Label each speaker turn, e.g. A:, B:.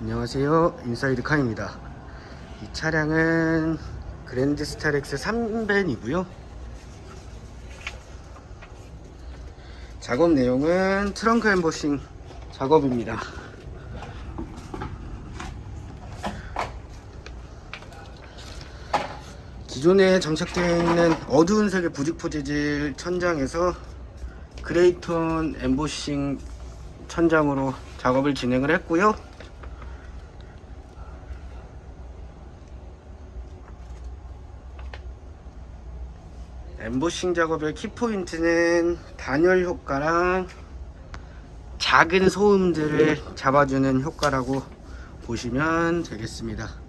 A: 안녕하세요. 인사이드 카입니다. 이 차량은 그랜드 스타렉스 3벤이고요. 작업 내용은 트렁크 엠보싱 작업입니다. 기존에 장착되어 있는 어두운 색의 부직포 재질 천장에서 그레이톤 엠보싱 천장으로 작업을 진행을 했고요. 엠보싱 작업의 키포인트는 단열 효과랑 작은 소음들을 잡아주는 효과라고 보시면 되겠습니다.